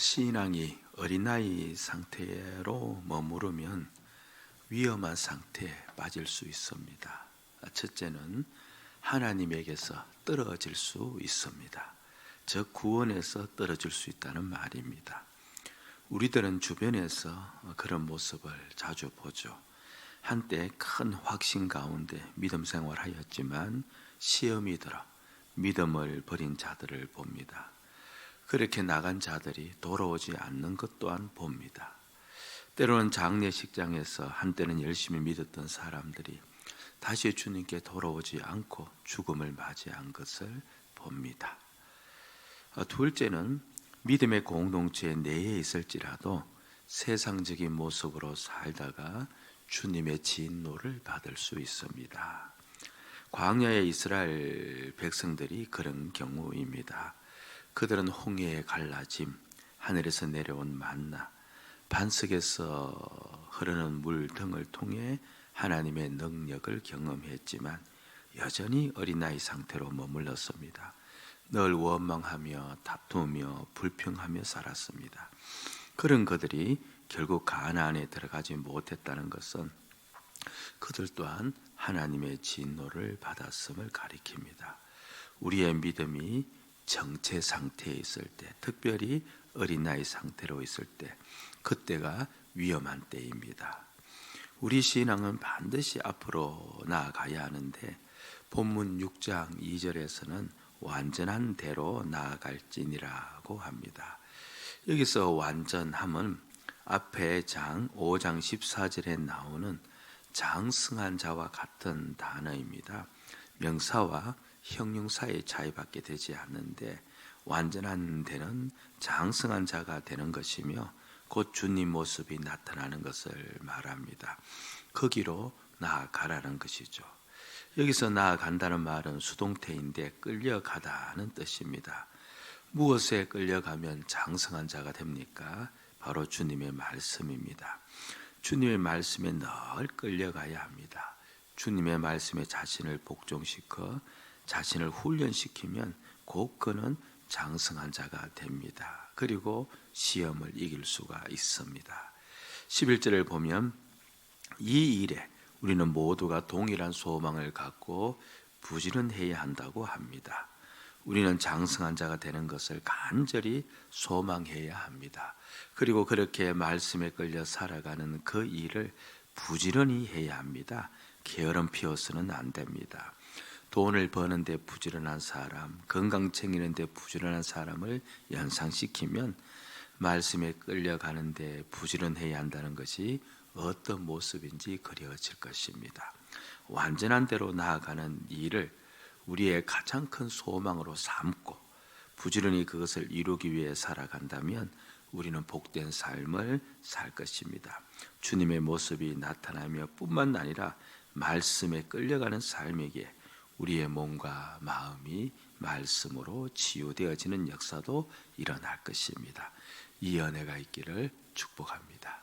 신앙이 어린아이 상태로 머무르면 위험한 상태에 빠질 수 있습니다. 첫째는 하나님에게서 떨어질 수 있습니다. 즉 구원에서 떨어질 수 있다는 말입니다. 우리들은 주변에서 그런 모습을 자주 보죠. 한때 큰 확신 가운데 믿음 생활하였지만 시험이 들어 믿음을 버린 자들을 봅니다. 그렇게 나간 자들이 돌아오지 않는 것 또한 봅니다. 때로는 장례식장에서 한때는 열심히 믿었던 사람들이 다시 주님께 돌아오지 않고 죽음을 맞이한 것을 봅니다. 아, 둘째는 믿음의 공동체 내에 있을지라도 세상적인 모습으로 살다가 주님의 진노를 받을 수 있습니다. 광야의 이스라엘 백성들이 그런 경우입니다. 그들은 홍해의 갈라짐, 하늘에서 내려온 만나, 반석에서 흐르는 물 등을 통해 하나님의 능력을 경험했지만 여전히 어린아이 상태로 머물렀습니다. 늘 원망하며 다투며 불평하며 살았습니다. 그런 그들이 결국 가나안에 들어가지 못했다는 것은 그들 또한 하나님의 진노를 받았음을 가리킵니다. 우리의 믿음이 정체 상태에 있을 때, 특별히 어린아이 상태로 있을 때, 그때가 위험한 때입니다. 우리 신앙은 반드시 앞으로 나아가야 하는데 본문 6장 2절에서는 완전한 대로 나아갈지니라고 합니다. 여기서 완전함은 앞에 장 5장 14절에 나오는 장승한 자와 같은 단어입니다. 명사와 형용사의 차이밖에 되지 않는데 완전한 데는 장승한 자가 되는 것이며 곧 주님 모습이 나타나는 것을 말합니다. 거기로 나아가라는 것이죠. 여기서 나아간다는 말은 수동태인데 끌려가다는 뜻입니다. 무엇에 끌려가면 장성한 자가 됩니까? 바로 주님의 말씀입니다. 주님의 말씀에 늘 끌려가야 합니다. 주님의 말씀에 자신을 복종시켜 자신을 훈련시키면 곧 그는 장성한 자가 됩니다. 그리고 시험을 이길 수가 있습니다. 11절을 보면 이 일에 우리는 모두가 동일한 소망을 갖고 부지런해야 한다고 합니다. 우리는 장성한 자가 되는 것을 간절히 소망해야 합니다. 그리고 그렇게 말씀에 끌려 살아가는 그 일을 부지런히 해야 합니다. 게으름 피워서는 안 됩니다. 돈을 버는데 부지런한 사람, 건강 챙기는데 부지런한 사람을 연상시키면 말씀에 끌려가는데 부지런해야 한다는 것이 어떤 모습인지 그려질 것입니다. 완전한 대로 나아가는 일을 우리의 가장 큰 소망으로 삼고 부지런히 그것을 이루기 위해 살아간다면 우리는 복된 삶을 살 것입니다. 주님의 모습이 나타나며 뿐만 아니라 말씀에 끌려가는 삶에게 우리의 몸과 마음이 말씀으로 치유되어지는 역사도 일어날 것입니다. 이 은혜가 있기를 축복합니다.